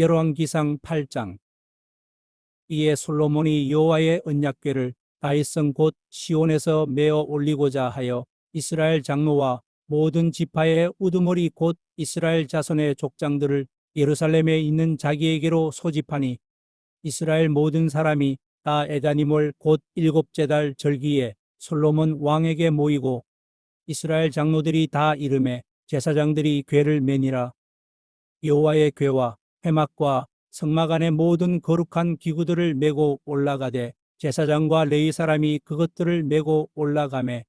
열왕기상 8장. 이에 솔로몬이 여호와의 언약궤를 다윗성 곧 시온에서 메어 올리고자 하여 이스라엘 장로와 모든 지파의 우두머리 곧 이스라엘 자손의 족장들을 예루살렘에 있는 자기에게로 소집하니 이스라엘 모든 사람이 다 에다니몰 곧 일곱째 달 절기에 솔로몬 왕에게 모이고 이스라엘 장로들이 다 이름에 제사장들이 궤를 매니라. 여호와의 궤와 회막과 성막 안의 모든 거룩한 기구들을 메고 올라가되 제사장과 레위 사람이 그것들을 메고 올라가매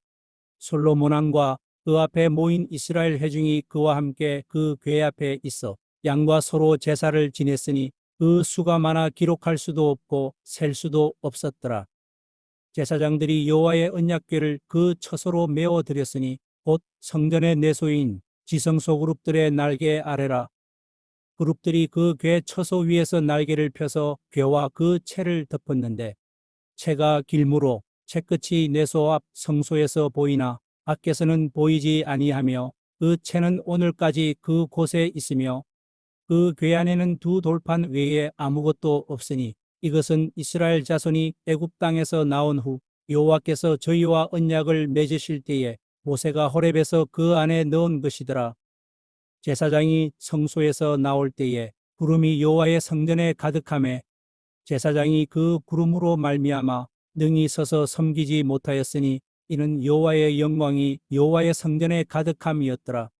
솔로몬 왕과 그 앞에 모인 이스라엘 회중이 그와 함께 그 궤 앞에 있어 양과 서로 제사를 지냈으니 그 수가 많아 기록할 수도 없고 셀 수도 없었더라. 제사장들이 여호와의 언약궤를 그 처소로 메어 드렸으니 곧 성전의 내소인 지성소 그룹들의 날개 아래라. 그룹들이 그궤 처소 위에서 날개를 펴서 궤와 그 채를 덮었는데 채가 길무로 채 끝이 내소 앞 성소에서 보이나 밖에서는 보이지 아니하며 그 채는 오늘까지 그 곳에 있으며 그궤 안에는 두 돌판 외에 아무것도 없으니 이것은 이스라엘 자손이 애굽 땅에서 나온 후 여호와께서 저희와 언약을 맺으실 때에 모세가 호렙에서 그 안에 넣은 것이더라. 제사장이 성소에서 나올 때에 구름이 여호와의 성전에 가득함에 제사장이 그 구름으로 말미암아 능히 서서 섬기지 못하였으니 이는 여호와의 영광이 여호와의 성전에 가득함이었더라.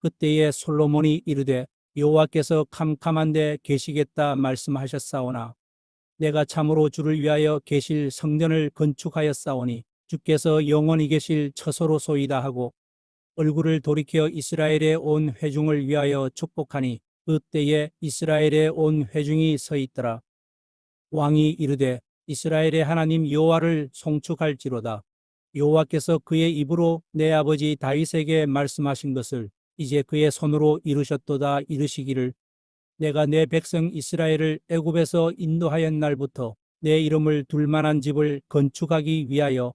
그때에 솔로몬이 이르되 여호와께서 캄캄한데 계시겠다 말씀하셨사오나 내가 참으로 주를 위하여 계실 성전을 건축하였사오니 주께서 영원히 계실 처소로소이다 하고 얼굴을 돌이켜 이스라엘의 온 회중을 위하여 축복하니 그때에 이스라엘의 온 회중이 서 있더라. 왕이 이르되 이스라엘의 하나님 여호와를 송축할지로다. 여호와께서 그의 입으로 내 아버지 다윗에게 말씀하신 것을 이제 그의 손으로 이루셨도다 이르시기를 내가 내 백성 이스라엘을 애굽에서 인도하였 날부터 내 이름을 둘 만한 집을 건축하기 위하여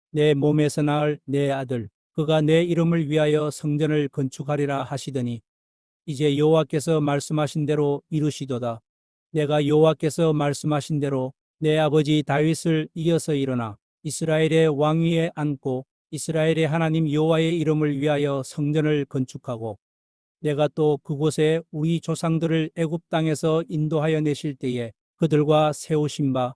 내 몸에서 낳을 내 아들 그가 내 이름을 위하여 성전을 건축하리라 하시더니 이제 여호와께서 말씀하신 대로 이루시도다. 내가 여호와께서 말씀하신 대로 내 아버지 다윗을 이어서 일어나 이스라엘의 왕위에 앉고 이스라엘의 하나님 여호와의 이름을 위하여 성전을 건축하고 내가 또 그곳에 우리 조상들을 애굽 땅에서 인도하여 내실 때에 그들과 세우신 바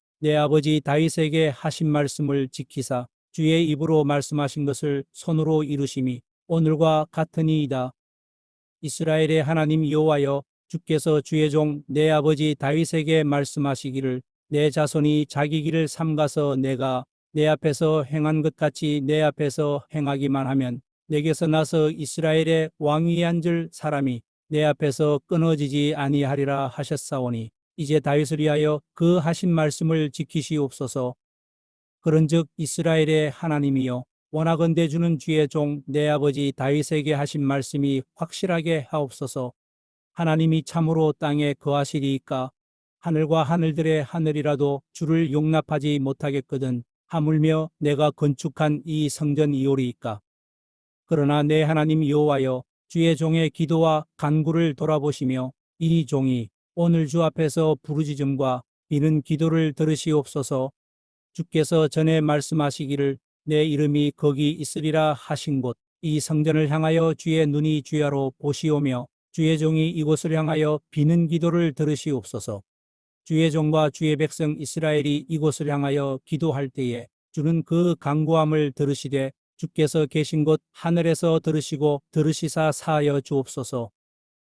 내 아버지 다윗에게 하신 말씀을 지키사 주의 입으로 말씀하신 것을 손으로 이루심이 오늘과 같으니이다. 이스라엘의 하나님 여호와여 주께서 주의 종 내 아버지 다윗에게 말씀하시기를 내 자손이 자기 길을 삼가서 내가 내 앞에서 행한 것 같이 내 앞에서 행하기만 하면 내게서 나서 이스라엘의 왕위에 앉을 사람이 내 앞에서 끊어지지 아니하리라 하셨사오니 이제 다윗을 위하여 그 하신 말씀을 지키시옵소서. 그런즉 이스라엘의 하나님이여 원하건대 주는 주의 종 내 아버지 다윗에게 하신 말씀이 확실하게 하옵소서. 하나님이 참으로 땅에 거하시리이까 하늘과 하늘들의 하늘이라도 주를 용납하지 못하겠거든 하물며 내가 건축한 이 성전 이오리이까. 그러나 내 하나님 여호와여 주의 종의 기도와 간구를 돌아보시며 이 종이 오늘 주 앞에서 부르짖음과 비는 기도를 들으시옵소서 주께서 전에 말씀하시기를 내 이름이 거기 있으리라 하신 곳 이 성전을 향하여 주의 눈이 주야로 보시오며 주의 종이 이곳을 향하여 비는 기도를 들으시옵소서 주의 종과 주의 백성 이스라엘이 이곳을 향하여 기도할 때에 주는 그 강구함을 들으시되 주께서 계신 곳 하늘에서 들으시고 들으시사 사하여 주옵소서.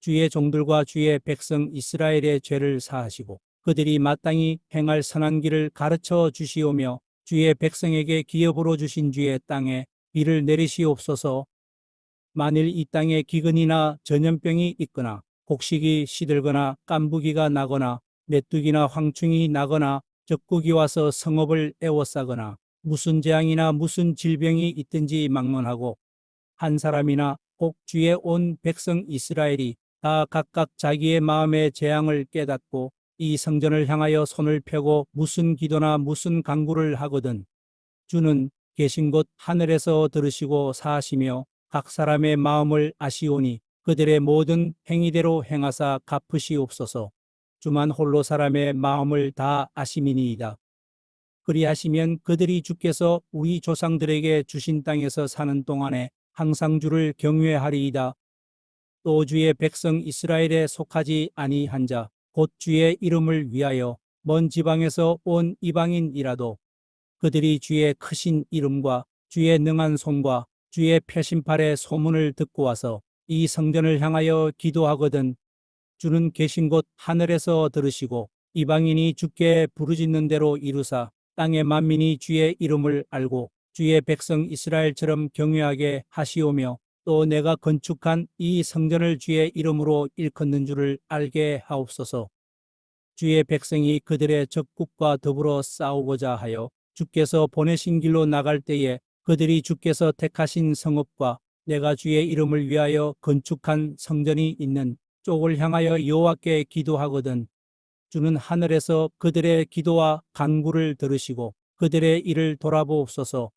주의 종들과 주의 백성 이스라엘의 죄를 사하시고 그들이 마땅히 행할 선한 길을 가르쳐 주시오며 주의 백성에게 기업으로 주신 주의 땅에 비를 내리시옵소서. 만일 이 땅에 기근이나 전염병이 있거나 곡식이 시들거나 깐부기가 나거나 메뚜기나 황충이 나거나 적국이 와서 성읍을 에워싸거나 무슨 재앙이나 무슨 질병이 있든지 막론하고 한 사람이나 꼭 주의 온 백성 이스라엘이 다 각각 자기의 마음의 재앙을 깨닫고 이 성전을 향하여 손을 펴고 무슨 기도나 무슨 강구를 하거든 주는 계신 곳 하늘에서 들으시고 사하시며 각 사람의 마음을 아시오니 그들의 모든 행위대로 행하사 갚으시옵소서 주만 홀로 사람의 마음을 다 아심이니이다. 그리하시면 그들이 주께서 우리 조상들에게 주신 땅에서 사는 동안에 항상 주를 경외하리이다. 또 주의 백성 이스라엘에 속하지 아니한 자, 곧 주의 이름을 위하여 먼 지방에서 온 이방인이라도 그들이 주의 크신 이름과 주의 능한 손과 주의 표심팔의 소문을 듣고 와서 이 성전을 향하여 기도하거든 주는 계신 곳 하늘에서 들으시고 이방인이 주께 부르짖는 대로 이루사 땅의 만민이 주의 이름을 알고 주의 백성 이스라엘처럼 경외하게 하시오며 또 내가 건축한 이 성전을 주의 이름으로 일컫는 줄을 알게 하옵소서. 주의 백성이 그들의 적국과 더불어 싸우고자 하여 주께서 보내신 길로 나갈 때에 그들이 주께서 택하신 성읍과 내가 주의 이름을 위하여 건축한 성전이 있는 쪽을 향하여 여호와께 기도하거든 주는 하늘에서 그들의 기도와 간구를 들으시고 그들의 일을 돌아보옵소서.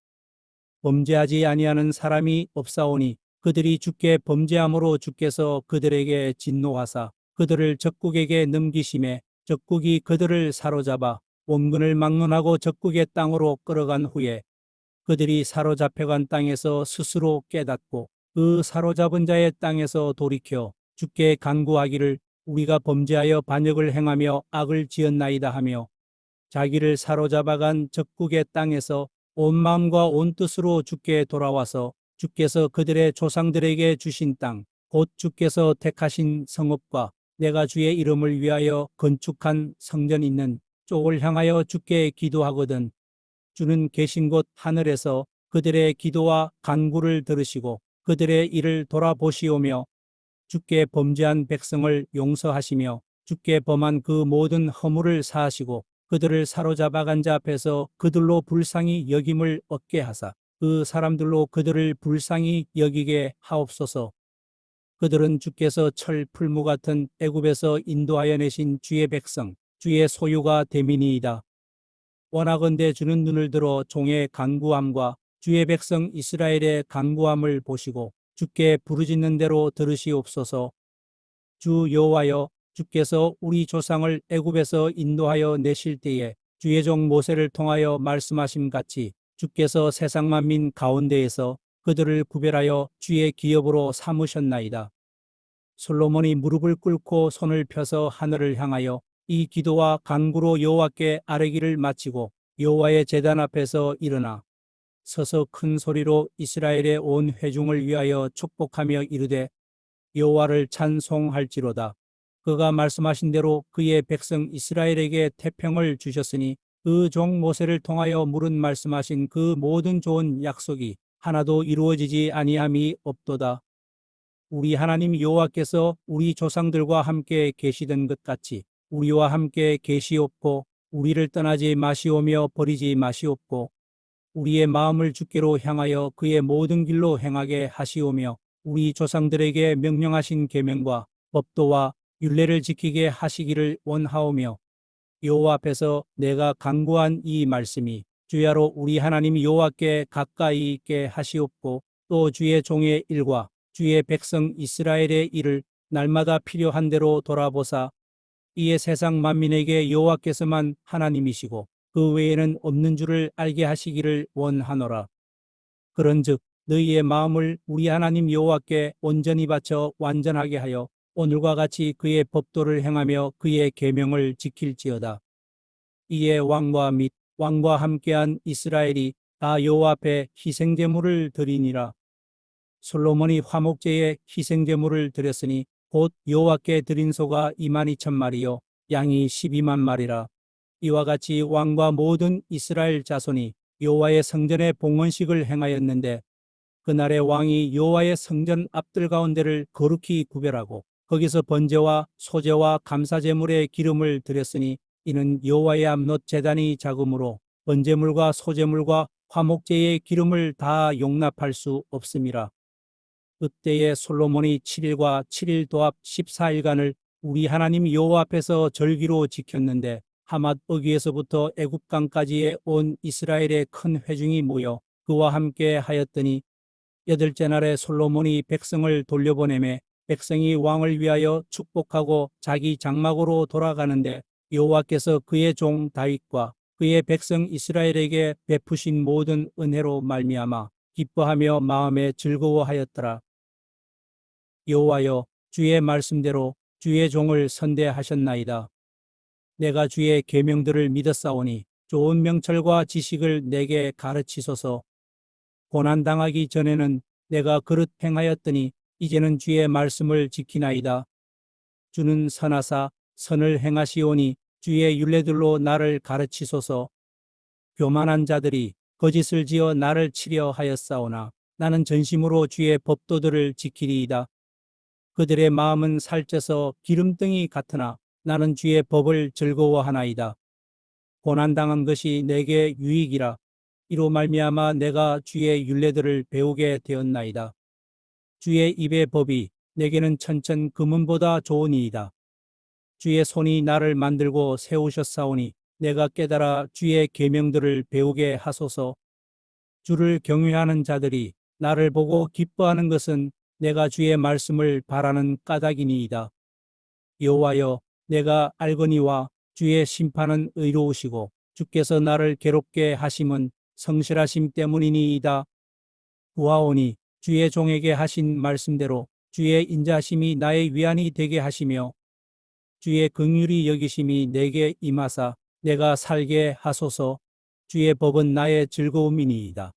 범죄하지 아니하는 사람이 없사오니 그들이 주께 범죄함으로 주께서 그들에게 진노하사 그들을 적국에게 넘기심에 적국이 그들을 사로잡아 원근을 막론하고 적국의 땅으로 끌어간 후에 그들이 사로잡혀간 땅에서 스스로 깨닫고 그 사로잡은 자의 땅에서 돌이켜 주께 간구하기를 우리가 범죄하여 반역을 행하며 악을 지었나이다 하며 자기를 사로잡아간 적국의 땅에서 온 마음과 온 뜻으로 주께 돌아와서 주께서 그들의 조상들에게 주신 땅, 곧 주께서 택하신 성읍과 내가 주의 이름을 위하여 건축한 성전 있는 쪽을 향하여 주께 기도하거든. 주는 계신 곳 하늘에서 그들의 기도와 간구를 들으시고 그들의 일을 돌아보시오며 주께 범죄한 백성을 용서하시며 주께 범한 그 모든 허물을 사하시고 그들을 사로잡아간 자 앞에서 그들로 불쌍히 여김을 얻게 하사 그 사람들로 그들을 불쌍히 여기게 하옵소서. 그들은 주께서 철 풀무 같은 애굽에서 인도하여 내신 주의 백성, 주의 소유가 대민이이다. 원하건대 주는 눈을 들어 종의 간구함과 주의 백성 이스라엘의 간구함을 보시고 주께 부르짖는 대로 들으시옵소서. 주 여호와여 주께서 우리 조상을 애굽에서 인도하여 내실 때에 주의 종 모세를 통하여 말씀하심 같이 주께서 세상 만민 가운데에서 그들을 구별하여 주의 기업으로 삼으셨나이다. 솔로몬이 무릎을 꿇고 손을 펴서 하늘을 향하여 이 기도와 간구로 여호와께 아뢰기를 마치고 여호와의 제단 앞에서 일어나 서서 큰 소리로 이스라엘의 온 회중을 위하여 축복하며 이르되 여호와를 찬송할지로다. 그가 말씀하신 대로 그의 백성 이스라엘에게 태평을 주셨으니 그 종 모세를 통하여 물은 말씀하신 그 모든 좋은 약속이 하나도 이루어지지 아니함이 없도다. 우리 하나님 여호와께서 우리 조상들과 함께 계시던 것 같이 우리와 함께 계시옵고 우리를 떠나지 마시오며 버리지 마시옵고 우리의 마음을 주께로 향하여 그의 모든 길로 행하게 하시오며 우리 조상들에게 명령하신 계명과 법도와 율례를 지키게 하시기를 원하오며 여호와 앞에서 내가 간구한 이 말씀이 주야로 우리 하나님 여호와께 가까이 있게 하시옵고 또 주의 종의 일과 주의 백성 이스라엘의 일을 날마다 필요한 대로 돌아보사 이에 세상 만민에게 여호와께서만 하나님이시고 그 외에는 없는 줄을 알게 하시기를 원하노라. 그런즉 너희의 마음을 우리 하나님 여호와께 온전히 바쳐 완전하게 하여 오늘과 같이 그의 법도를 행하며 그의 계명을 지킬지어다. 이에 왕과 및 왕과 함께한 이스라엘이 다 여호와 앞에 희생 제물을 드리니라. 솔로몬이 화목제에 희생 제물을 드렸으니 곧 여호와께 드린 소가 2만 2천 마리요 양이 12만 마리라. 이와 같이 왕과 모든 이스라엘 자손이 여호와의 성전에 봉헌식을 행하였는데 그날의 왕이 여호와의 성전 앞들 가운데를 거룩히 구별하고 거기서 번제와 소제와 감사제물의 기름을 드렸으니 이는 여호와의 암롯 제단이 작음으로 번제물과 소제물과 화목제의 기름을 다 용납할 수 없음이라. 그때에 솔로몬이 7일과 7일 도합 14일간을 우리 하나님 여호와 앞에서 절기로 지켰는데 하맛 어귀에서부터 애굽강까지의 온 이스라엘의 큰 회중이 모여 그와 함께 하였더니 여덟째 날에 솔로몬이 백성을 돌려보내매 백성이 왕을 위하여 축복하고 자기 장막으로 돌아가는데 여호와께서 그의 종 다윗과 그의 백성 이스라엘에게 베푸신 모든 은혜로 말미암아 기뻐하며 마음에 즐거워하였더라. 여호와여 주의 말씀대로 주의 종을 선대하셨나이다. 내가 주의 계명들을 믿었사오니 좋은 명철과 지식을 내게 가르치소서. 고난 당하기 전에는 내가 그릇 행하였더니 이제는 주의 말씀을 지키나이다. 주는 선하사 선을 행하시오니 주의 율례들로 나를 가르치소서. 교만한 자들이 거짓을 지어 나를 치려 하였사오나 나는 전심으로 주의 법도들을 지키리이다. 그들의 마음은 살쪄서 기름덩이 같으나 나는 주의 법을 즐거워하나이다. 고난당한 것이 내게 유익이라. 이로 말미암아 내가 주의 율례들을 배우게 되었나이다. 주의 입의 법이 내게는 천천 금은보다 좋으니이다. 주의 손이 나를 만들고 세우셨사오니 내가 깨달아 주의 계명들을 배우게 하소서. 주를 경외하는 자들이 나를 보고 기뻐하는 것은 내가 주의 말씀을 바라는 까닭이니이다. 여호와여 내가 알거니와 주의 심판은 의로우시고 주께서 나를 괴롭게 하심은 성실하심 때문이니이다. 구하오니 주의 종에게 하신 말씀대로 주의 인자심이 나의 위안이 되게 하시며 주의 긍휼이 여기심이 내게 임하사 내가 살게 하소서 주의 법은 나의 즐거움이니이다.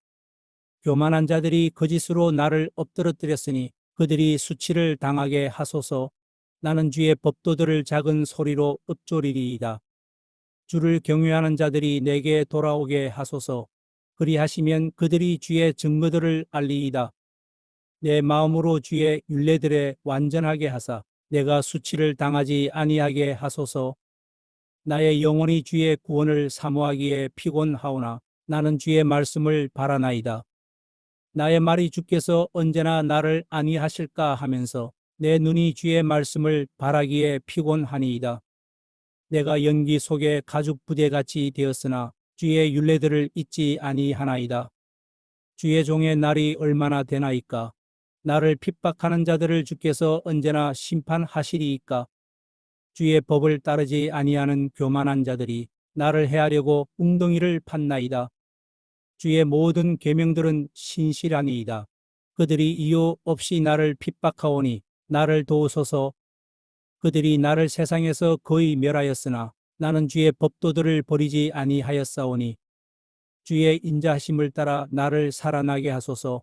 교만한 자들이 거짓으로 나를 엎드러뜨렸으니 그들이 수치를 당하게 하소서 나는 주의 법도들을 작은 소리로 읊조리리이다. 주를 경외하는 자들이 내게 돌아오게 하소서 그리하시면 그들이 주의 증거들을 알리이다. 내 마음으로 주의 율례들에 완전하게 하사 내가 수치를 당하지 아니하게 하소서 나의 영혼이 주의 구원을 사모하기에 피곤하오나 나는 주의 말씀을 바라나이다. 나의 말이 주께서 언제나 나를 아니하실까 하면서 내 눈이 주의 말씀을 바라기에 피곤하니이다. 내가 연기 속에 가죽 부대같이 되었으나 주의 율례들을 잊지 아니하나이다. 주의 종의 날이 얼마나 되나이까? 나를 핍박하는 자들을 주께서 언제나 심판하시리이까? 주의 법을 따르지 아니하는 교만한 자들이 나를 해하려고 웅덩이를 팠나이다. 주의 모든 계명들은 신실하니이다. 그들이 이유 없이 나를 핍박하오니 나를 도우소서. 그들이 나를 세상에서 거의 멸하였으나 나는 주의 법도들을 버리지 아니하였사오니 주의 인자하심을 따라 나를 살아나게 하소서.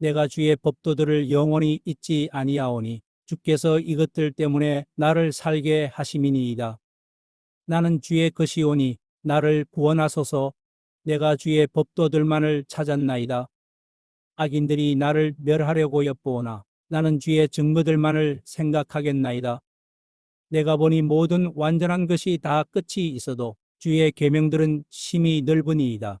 내가 주의 법도들을 영원히 잊지 아니하오니 주께서 이것들 때문에 나를 살게 하심이니이다. 나는 주의 것이오니 나를 구원하소서 내가 주의 법도들만을 찾았나이다. 악인들이 나를 멸하려고 엿보오나 나는 주의 증거들만을 생각하겠나이다. 내가 보니 모든 완전한 것이 다 끝이 있어도 주의 계명들은 심히 넓으니이다.